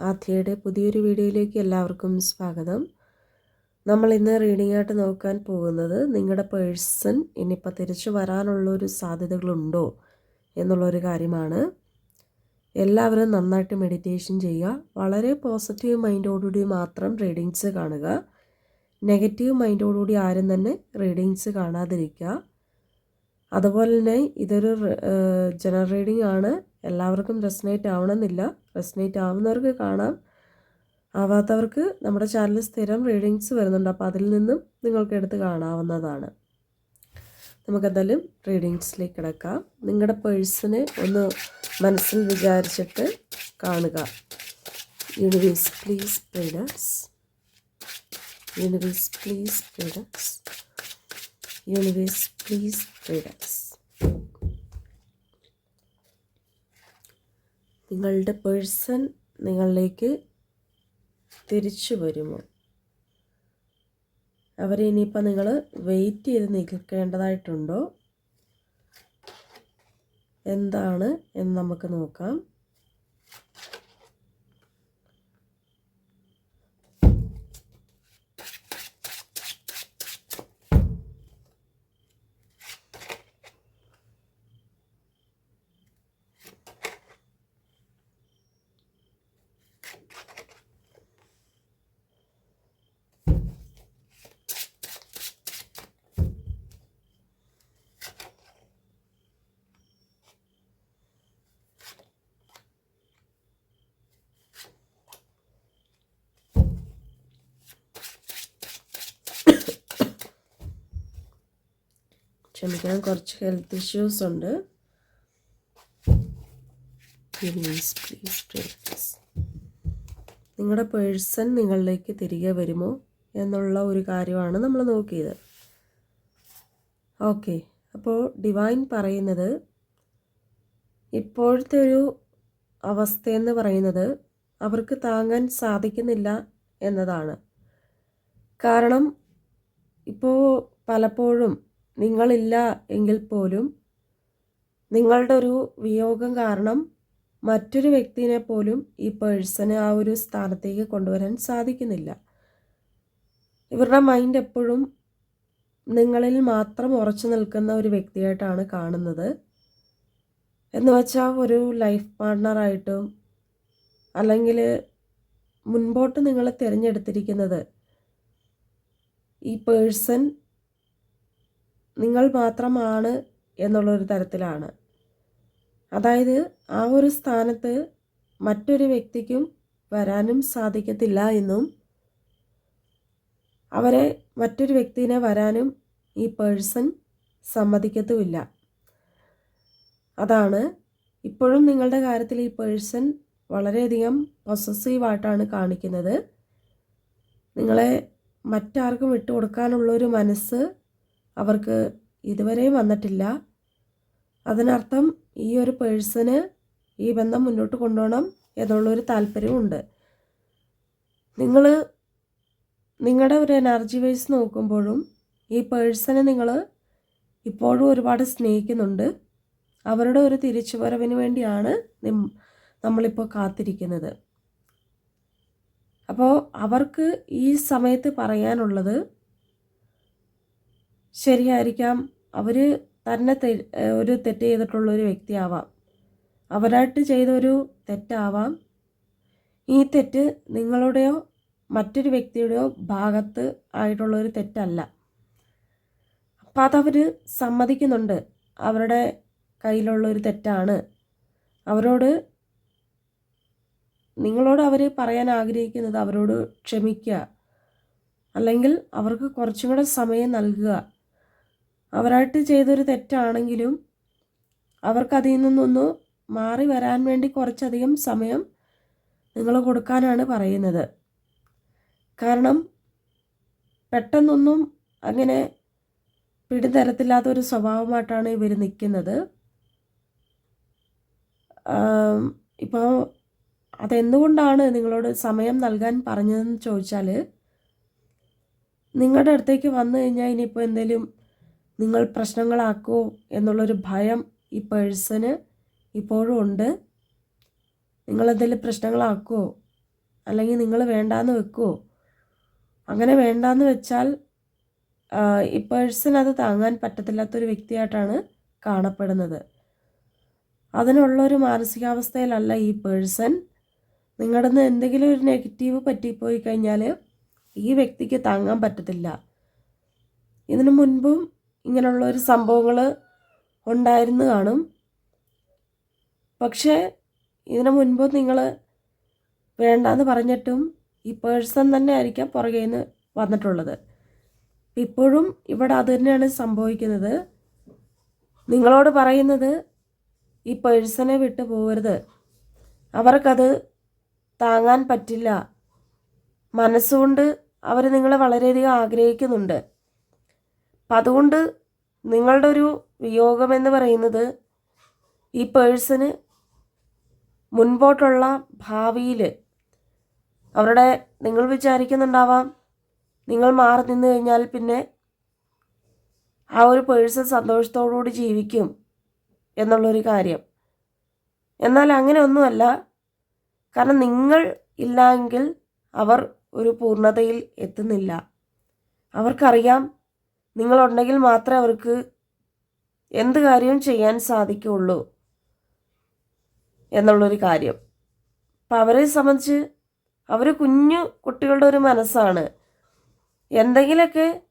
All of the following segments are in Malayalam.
ആദ്യയുടെ പുതിയൊരു വീഡിയോയിലേക്ക് എല്ലാവർക്കും സ്വാഗതം. നമ്മൾ ഇന്ന് റീഡിംഗ് ആയിട്ട് നോക്കാൻ പോകുന്നത് നിങ്ങളുടെ പേഴ്സൺ ഇനിയിപ്പോൾ തിരിച്ചു വരാനുള്ളൊരു സാധ്യതകളുണ്ടോ എന്നുള്ളൊരു കാര്യമാണ്. എല്ലാവരും നന്നായിട്ട് മെഡിറ്റേഷൻ ചെയ്യുക. വളരെ പോസിറ്റീവ് മൈൻഡോടുകൂടി മാത്രം റീഡിങ്സ് കാണുക. നെഗറ്റീവ് മൈൻഡോടുകൂടി ആരും തന്നെ റീഡിങ്സ് കാണാതിരിക്കുക. അതുപോലെ തന്നെ ഇതൊരു ജനറൽ റീഡിംഗ് ആണ്. എല്ലാവർക്കും റെസ്നേറ്റ് ആവണമെന്നില്ല. റെസ്നേറ്റ് ആവുന്നവർക്ക് കാണാം. ആവാത്തവർക്ക് നമ്മുടെ ചാനലിൽ സ്ഥിരം റീഡിങ്സ് വരുന്നുണ്ട്. അപ്പോൾ അതിൽ നിന്നും നിങ്ങൾക്ക് എടുത്ത് കാണാവുന്നതാണ്. നമുക്കെന്തായാലും റീഡിങ്സിലേക്ക് കിടക്കാം. നിങ്ങളുടെ പേഴ്സണെ ഒന്ന് മനസ്സിൽ വിചാരിച്ചിട്ട് കാണുക. യൂണിവേഴ്സ് പ്ലീസ് പ്രീഡസ് യൂണിവേഴ്സ് പ്ലീസ് പ്രീഡസ് യൂണിവേഴ്സ് പ്ലീസ് റിലാക്സ് നിങ്ങളുടെ പേഴ്സൺ നിങ്ങളിലേക്ക് തിരിച്ചു വരുമോ? അവരെ ഇനിയിപ്പോൾ നിങ്ങൾ വെയിറ്റ് ചെയ്ത് നിൽക്കേണ്ടതായിട്ടുണ്ടോ? എന്താണ് എന്ന് നമുക്ക് നോക്കാം. ക്ഷമിക്കണം കുറച്ച് ഹെൽത്ത് ഇഷ്യൂസ് ഉണ്ട്. പ്ലീസ് പ്ലീസ് പ്ലീസ് നിങ്ങളുടെ പേഴ്സൺ നിങ്ങളിലേക്ക് തിരികെ വരുമോ എന്നുള്ള ഒരു കാര്യമാണ് നമ്മൾ നോക്കിയത്. ഓക്കെ അപ്പോൾ ഡിവൈൻ പറയുന്നത് ഇപ്പോഴത്തെ ഒരു അവസ്ഥയെന്ന് പറയുന്നത് അവർക്ക് താങ്ങാൻ സാധിക്കുന്നില്ല എന്നതാണ്. കാരണം ഇപ്പോൾ പലപ്പോഴും നിങ്ങളില്ല എങ്കിൽ പോലും നിങ്ങളുടെ ഒരു വിയോഗം കാരണം മറ്റൊരു വ്യക്തിനെ പോലും ഈ പേഴ്സണ് ആ ഒരു സ്ഥാനത്തേക്ക് കൊണ്ടുവരാൻ സാധിക്കുന്നില്ല. ഇവരുടെ മൈൻഡ് എപ്പോഴും നിങ്ങളിൽ മാത്രം ഉറച്ചു നിൽക്കുന്ന ഒരു വ്യക്തിയായിട്ടാണ് കാണുന്നത്. എന്ന് വെച്ചാൽ ഒരു ലൈഫ് പാർട്ട്ണറായിട്ടും അല്ലെങ്കിൽ മുൻപോട്ട് നിങ്ങൾ തിരഞ്ഞെടുത്തിരിക്കുന്നത് ഈ പേഴ്സൺ നിങ്ങൾ മാത്രമാണ് എന്നുള്ളൊരു തരത്തിലാണ്. അതായത് ആ ഒരു സ്ഥാനത്ത് മറ്റൊരു വ്യക്തിക്കും വരാനും സാധിക്കത്തില്ല എന്നും അവരെ മറ്റൊരു വ്യക്തിനെ വരാനും ഈ പേഴ്സൺ സമ്മതിക്കത്തുമില്ല. അതാണ് ഇപ്പോഴും നിങ്ങളുടെ കാര്യത്തിൽ ഈ പേഴ്സൺ വളരെയധികം പൊസസീവായിട്ടാണ് കാണിക്കുന്നത്. നിങ്ങളെ മറ്റാർക്കും വിട്ടുകൊടുക്കാനുള്ളൊരു മനസ്സ് അവർക്ക് ഇതുവരെയും വന്നിട്ടില്ല. അതിനർത്ഥം ഈ ഒരു പേഴ്സന് ഈ ബന്ധം മുന്നോട്ട് കൊണ്ടുപോകണം എന്നുള്ളൊരു താല്പര്യമുണ്ട് നിങ്ങൾ നിങ്ങളുടെ ഒരു എനർജി വൈസ് നോക്കുമ്പോഴും ഈ പേഴ്സണെ നിങ്ങൾ ഇപ്പോഴും ഒരുപാട് സ്നേഹിക്കുന്നുണ്ട്. അവരുടെ ഒരു തിരിച്ചുവരവിന് വേണ്ടിയാണ് നമ്മളിപ്പോൾ കാത്തിരിക്കുന്നത്. അപ്പോൾ അവർക്ക് ഈ സമയത്ത് പറയാനുള്ളത് ശരിയായിരിക്കാം. അവർ തന്നെ ഒരു തെറ്റ് ചെയ്തിട്ടുള്ള ഒരു വ്യക്തിയാവാം. അവരായിട്ട് ചെയ്തൊരു തെറ്റാവാം. ഈ തെറ്റ് നിങ്ങളുടെയോ മറ്റൊരു വ്യക്തിയുടെയോ ഭാഗത്ത് ആയിട്ടുള്ള ഒരു തെറ്റല്ല. അപ്പം അതവർ സമ്മതിക്കുന്നുണ്ട്. അവരുടെ കയ്യിലുള്ള ഒരു തെറ്റാണ്. അവരോട് നിങ്ങളോട് അവർ പറയാൻ ആഗ്രഹിക്കുന്നത് അവരോട് ക്ഷമിക്കുക. അല്ലെങ്കിൽ അവർക്ക് കുറച്ചും കൂടെ സമയം നൽകുക. അവരായിട്ട് ചെയ്തൊരു തെറ്റാണെങ്കിലും അവർക്കതിൽ നിന്നൊന്ന് മാറി വരാൻ വേണ്ടി കുറച്ചധികം സമയം നിങ്ങൾ കൊടുക്കാനാണ് പറയുന്നത്. കാരണം പെട്ടെന്നൊന്നും അങ്ങനെ പിടിതരത്തില്ലാത്തൊരു സ്വഭാവമായിട്ടാണ് ഇവർ നിൽക്കുന്നത്. ഇപ്പോൾ അതെന്തുകൊണ്ടാണ് നിങ്ങളോട് സമയം നൽകാൻ പറഞ്ഞതെന്ന് ചോദിച്ചാൽ നിങ്ങളുടെ അടുത്തേക്ക് വന്നു കഴിഞ്ഞാൽ ഇനിയിപ്പോൾ എന്തെങ്കിലും നിങ്ങൾ പ്രശ്നങ്ങളാക്കൂ എന്നുള്ളൊരു ഭയം ഈ പേഴ്സന് ഇപ്പോഴും ഉണ്ട്. നിങ്ങളെന്തെങ്കിലും പ്രശ്നങ്ങളാക്കുമോ അല്ലെങ്കിൽ നിങ്ങൾ വേണ്ടാന്ന് വെക്കുമോ അങ്ങനെ വേണ്ടാന്ന് വെച്ചാൽ ഈ പേഴ്സൺ അത് താങ്ങാൻ പറ്റത്തില്ലാത്തൊരു വ്യക്തിയായിട്ടാണ് കാണപ്പെടുന്നത്. അതിനുള്ളൊരു മാനസികാവസ്ഥയിലല്ല ഈ പേഴ്സൺ. നിങ്ങളുടെ നിന്ന് എന്തെങ്കിലും ഒരു നെഗറ്റീവ് പറ്റിപ്പോയി കഴിഞ്ഞാൽ ഈ വ്യക്തിക്ക് താങ്ങാൻ പറ്റത്തില്ല. ഇതിനു മുൻപും ഇങ്ങനെയുള്ള ഒരു സംഭവങ്ങൾ ഉണ്ടായിരുന്നു കാണും. പക്ഷേ ഇതിനു മുൻപ് നിങ്ങൾ വേണ്ടാന്ന് പറഞ്ഞിട്ടും ഈ പേഴ്സൺ തന്നെ ആയിരിക്കാം പുറകെ നിന്ന് വന്നിട്ടുള്ളത്. ഇപ്പോഴും ഇവിടെ അത് തന്നെയാണ് സംഭവിക്കുന്നത്. നിങ്ങളോട് പറയുന്നത് ഈ പേഴ്സനെ വിട്ട് പോകരുത്. അവർക്കത് താങ്ങാൻ പറ്റില്ല. മനസ്സുകൊണ്ട് അവർ നിങ്ങളെ വളരെയധികം ആഗ്രഹിക്കുന്നുണ്ട്. അപ്പം അതുകൊണ്ട് നിങ്ങളുടെ ഒരു വിയോഗം എന്ന് പറയുന്നത് ഈ പേഴ്സന് മുൻപോട്ടുള്ള ഭാവിയിൽ അവരുടെ നിങ്ങൾ വിചാരിക്കുന്നുണ്ടാവാം നിങ്ങൾ മാറി നിന്ന് കഴിഞ്ഞാൽ പിന്നെ ആ ഒരു പേഴ്സൺ സന്തോഷത്തോടുകൂടി ജീവിക്കും എന്നുള്ളൊരു കാര്യം. എന്നാൽ അങ്ങനെ ഒന്നുമല്ല കാരണം നിങ്ങൾ ഇല്ല അവർ ഒരു പൂർണതയിൽ എത്തുന്നില്ല. അവർക്കറിയാം നിങ്ങളുണ്ടെങ്കിൽ മാത്രമേ അവർക്ക് എന്ത് കാര്യവും ചെയ്യാൻ സാധിക്കുകയുള്ളൂ എന്നുള്ളൊരു കാര്യം. അപ്പം അവരെ സംബന്ധിച്ച് അവർ കുഞ്ഞു കുട്ടികളുടെ ഒരു മനസ്സാണ്. എന്തെങ്കിലുമൊക്കെ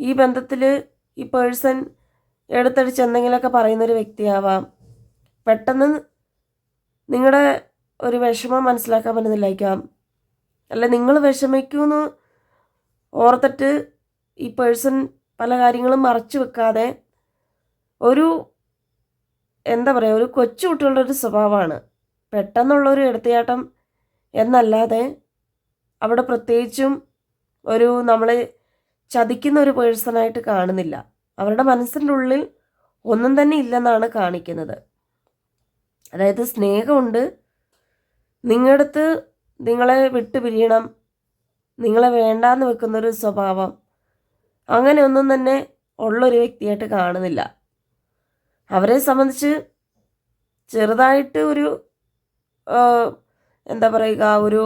ഈ ബന്ധത്തിൽ ഈ പേഴ്സൺ എടുത്തടിച്ച് എന്തെങ്കിലുമൊക്കെ പറയുന്നൊരു വ്യക്തിയാവാം. പെട്ടെന്ന് നിങ്ങളുടെ ഒരു വിഷമം മനസ്സിലാക്കാൻ പറ്റുന്നില്ലായിരിക്കാം. അല്ല നിങ്ങൾ വിഷമിക്കുമെന്ന് ഓർത്തിട്ട് ഈ പേഴ്സൺ പല കാര്യങ്ങളും മറച്ചു വെക്കാതെ ഒരു എന്താ പറയുക ഒരു കൊച്ചു കുട്ടികളുടെ ഒരു സ്വഭാവമാണ്. പെട്ടെന്നുള്ളൊരു എടുത്തയാട്ടം എന്നല്ലാതെ അവിടെ പ്രത്യേകിച്ചും ഒരു നമ്മളെ ചതിക്കുന്ന ഒരു പേഴ്സണായിട്ട് കാണുന്നില്ല. അവരുടെ മനസ്സിന്റെ ഉള്ളിൽ ഒന്നും തന്നെ ഇല്ലെന്നാണ് കാണിക്കുന്നത്. അതായത് സ്നേഹമുണ്ട്. നിങ്ങളടുത്ത് നിങ്ങളെ വിട്ടുപിരിയണം. നിങ്ങളെ വേണ്ടാന്ന് വെക്കുന്നൊരു സ്വഭാവം. അങ്ങനെ ഒന്നും തന്നെ ഉള്ളൊരു വ്യക്തിയായിട്ട് കാണുന്നില്ല. അവരെ സംബന്ധിച്ച് ചെറുതായിട്ട് ഒരു എന്താ പറയുക ഒരു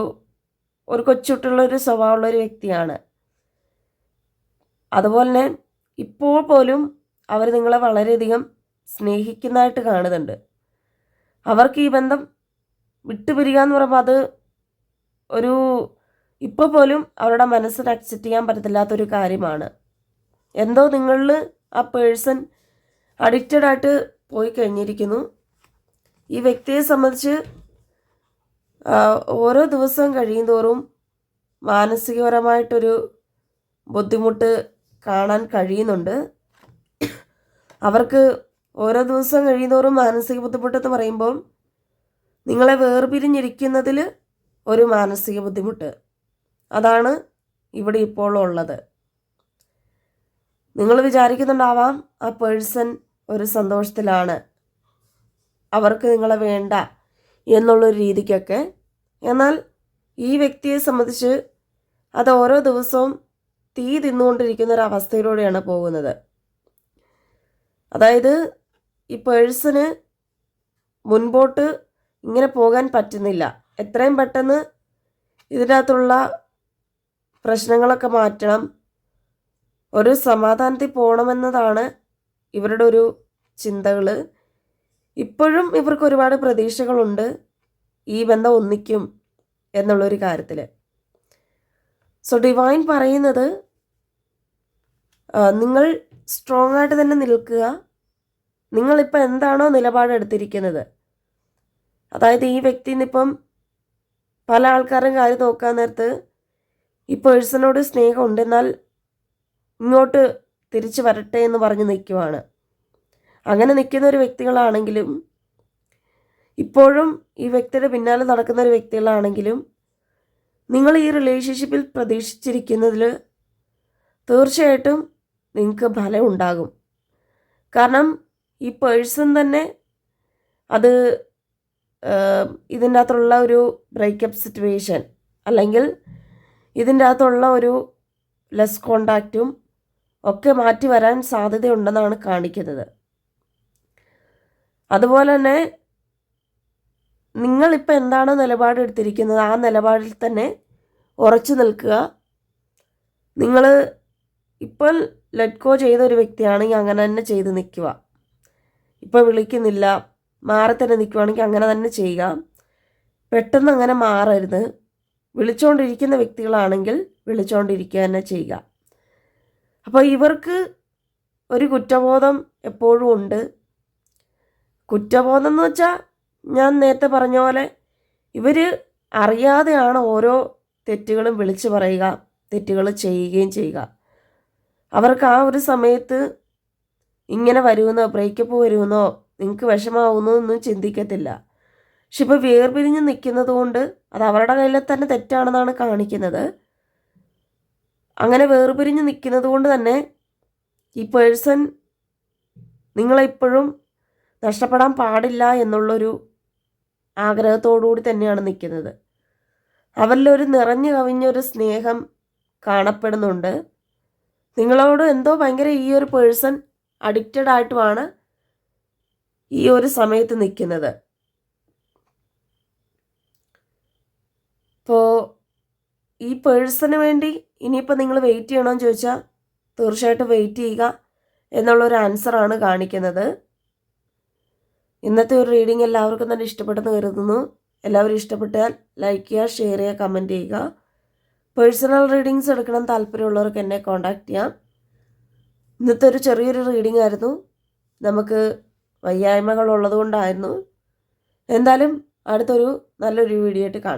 ഒരു കൊച്ചുട്ടുള്ളൊരു സ്വഭാവമുള്ളൊരു വ്യക്തിയാണ്. അതുപോലെ തന്നെ ഇപ്പോൾ പോലും അവർ നിങ്ങളെ വളരെയധികം സ്നേഹിക്കുന്നതായിട്ട് കാണുന്നുണ്ട്. അവർക്ക് ഈ ബന്ധം വിട്ടുപിരിക എന്ന് പറയുമ്പോൾ അത് ഒരു ഇപ്പോൾ പോലും അവരുടെ മനസ്സിന് അക്സെപ്റ്റ് ചെയ്യാൻ പറ്റത്തില്ലാത്തൊരു കാര്യമാണ്. എന്തോ നിങ്ങളിൽ ആ പേഴ്സൺ അഡിക്റ്റഡ് ആയിട്ട് പോയി കഴിഞ്ഞിരിക്കുന്നു. ഈ വ്യക്തിയെ സംബന്ധിച്ച് ഓരോ ദിവസം കഴിയുന്തോറും മാനസികപരമായിട്ടൊരു ബുദ്ധിമുട്ട് കാണാൻ കഴിയുന്നുണ്ട്. അവർക്ക് ഓരോ ദിവസം കഴിയുന്തോറും മാനസിക ബുദ്ധിമുട്ടെന്ന് പറയുമ്പോൾ നിങ്ങളെ വേർപിരിഞ്ഞിരിക്കുന്നതിൽ ഒരു മാനസിക ബുദ്ധിമുട്ട്. അതാണ് ഇവിടെ ഇപ്പോൾ ഉള്ളത്. നിങ്ങൾ വിചാരിക്കുന്നുണ്ടാവാം ആ പേഴ്സൺ ഒരു സന്തോഷത്തിലാണ്. അവർക്ക് നിങ്ങളെ വേണ്ട എന്നുള്ളൊരു രീതിക്കൊക്കെ. എന്നാൽ ഈ വ്യക്തിയെ സംബന്ധിച്ച് അത് ഓരോ ദിവസവും തീ തിന്നുകൊണ്ടിരിക്കുന്ന ഒരു അവസ്ഥയിലൂടെയാണ് പോകുന്നത്. അതായത് ഈ പേഴ്സന് മുൻപോട്ട് ഇങ്ങനെ പോകാൻ പറ്റുന്നില്ല. എത്രയും പെട്ടെന്ന് ഇതിനകത്തുള്ള പ്രശ്നങ്ങളൊക്കെ മാറ്റണം. ഒരു സമാധാനത്തിൽ പോകണമെന്നതാണ് ഇവരുടെ ഒരു ചിന്തകൾ ഇപ്പോഴും ഇവർക്ക് ഒരുപാട് പ്രതീക്ഷകളുണ്ട് ഈ ബന്ധം ഒന്നിക്കും എന്നുള്ളൊരു കാര്യത്തിൽ സോ ഡിവൈൻ പറയുന്നത് നിങ്ങൾ സ്ട്രോങ് ആയിട്ട് തന്നെ നിൽക്കുക. നിങ്ങളിപ്പോൾ എന്താണോ നിലപാടെടുത്തിരിക്കുന്നത്. അതായത് ഈ വ്യക്തി ഇന്നിപ്പം പല ആൾക്കാരും കാര്യം നോക്കാൻ നേരത്ത് ഈ പേഴ്സണോട് സ്നേഹമുണ്ട് എന്നാൽ ഇങ്ങോട്ട് തിരിച്ചു വരട്ടെ എന്ന് പറഞ്ഞ് നിൽക്കുവാണ്. അങ്ങനെ നിൽക്കുന്ന ഒരു വ്യക്തികളാണെങ്കിലും ഇപ്പോഴും ഈ വ്യക്തിയുടെ പിന്നാലെ നടക്കുന്ന ഒരു വ്യക്തികളാണെങ്കിലും നിങ്ങൾ ഈ റിലേഷൻഷിപ്പിൽ പ്രതീക്ഷിച്ചിരിക്കുന്നതിൽ തീർച്ചയായിട്ടും നിങ്ങൾക്ക് ഫലം ഉണ്ടാകും. കാരണം ഈ പേഴ്സൺ തന്നെ അത് ഇതിന്റെ അകത്തുള്ള ഒരു ബ്രേക്കപ്പ് സിറ്റുവേഷൻ അല്ലെങ്കിൽ ഇതിന്റെ അകത്തുള്ള ഒരു ലെസ് കോണ്ടാക്റ്റും ഒക്കെ മാറ്റി വരാൻ സാധ്യതയുണ്ടെന്നാണ് കാണിക്കുന്നത്. അതുപോലെ തന്നെ നിങ്ങളിപ്പോൾ എന്താണോ നിലപാടെടുത്തിരിക്കുന്നത് ആ നിലപാടിൽ തന്നെ ഉറച്ചു നിൽക്കുക. നിങ്ങൾ ഇപ്പോൾ ലെറ്റ് ഗോ ചെയ്ത ഒരു വ്യക്തിയാണെങ്കിൽ അങ്ങനെ തന്നെ ചെയ്ത് നിൽക്കുക. ഇപ്പോൾ വിളിക്കുന്നില്ല. മാറി തന്നെ നിൽക്കുവാണെങ്കിൽ അങ്ങനെ തന്നെ ചെയ്യുക. പെട്ടെന്ന് അങ്ങനെ മാറരുത്. വിളിച്ചുകൊണ്ടിരിക്കുന്ന വ്യക്തികളാണെങ്കിൽ വിളിച്ചുകൊണ്ടിരിക്കുക തന്നെ ചെയ്യുക. അപ്പോൾ ഇവർക്ക് ഒരു കുറ്റബോധം എപ്പോഴും ഉണ്ട്. കുറ്റബോധം എന്ന് വെച്ചാൽ ഞാൻ നേരത്തെ പറഞ്ഞ പോലെ ഇവർ അറിയാതെയാണ് ഓരോ തെറ്റുകളും വിളിച്ചു പറയുക തെറ്റുകൾ ചെയ്യുകയും ചെയ്യുക. അവർക്ക് ആ ഒരു സമയത്ത് ഇങ്ങനെ വരുമെന്നോ ബ്രേക്കപ്പ് വരുമെന്നോ നിങ്ങൾക്ക് വിഷമാവുന്നോ ഒന്നും ചിന്തിക്കത്തില്ല. പക്ഷെ ഇപ്പോൾ വേർപിരിഞ്ഞ് നിൽക്കുന്നത് കൊണ്ട് അത് അവരുടെ കയ്യിൽ തന്നെ തെറ്റാണെന്നാണ് കാണിക്കുന്നത്. അങ്ങനെ വേർപിരിഞ്ഞ് നിൽക്കുന്നത് കൊണ്ട് തന്നെ ഈ പേഴ്സൺ നിങ്ങളെപ്പോഴും നഷ്ടപ്പെടാൻ പാടില്ല എന്നുള്ളൊരു ആഗ്രഹത്തോടുകൂടി തന്നെയാണ് നിൽക്കുന്നത്. അവരിലൊരു നിറഞ്ഞു കവിഞ്ഞൊരു സ്നേഹം കാണപ്പെടുന്നുണ്ട്. നിങ്ങളോട് എന്തോ ഭയങ്കര ഈ ഒരു പേഴ്സൺ അഡിക്റ്റഡ് ആയിട്ടുമാണ് ഈ ഒരു സമയത്ത് നിൽക്കുന്നത്. ഇപ്പോൾ ഈ പേഴ്സന് വേണ്ടി ഇനിയിപ്പോൾ നിങ്ങൾ വെയിറ്റ് ചെയ്യണമെന്ന് ചോദിച്ചാൽ തീർച്ചയായിട്ടും വെയിറ്റ് ചെയ്യുക എന്നുള്ളൊരു ആൻസറാണ് കാണിക്കുന്നത്. ഇന്നത്തെ ഒരു റീഡിംഗ് എല്ലാവർക്കും തന്നെ ഇഷ്ടപ്പെട്ടെന്ന് കരുതുന്നു. എല്ലാവരും ഇഷ്ടപ്പെട്ടാൽ ലൈക്ക് ചെയ്യുക ഷെയർ ചെയ്യുക കമന്റ് ചെയ്യുക. പേഴ്സണൽ റീഡിങ്സ് എടുക്കണം താല്പര്യമുള്ളവർക്ക് എന്നെ കോൺടാക്റ്റ് ചെയ്യാം. ഇന്നത്തെ ഒരു ചെറിയൊരു റീഡിംഗ് ആയിരുന്നു. നമുക്ക് വയ്യായ്മകൾ ഉള്ളതുകൊണ്ടായിരുന്നു. എന്തായാലും അടുത്തൊരു നല്ലൊരു വീഡിയോ ആയിട്ട് കാണാം.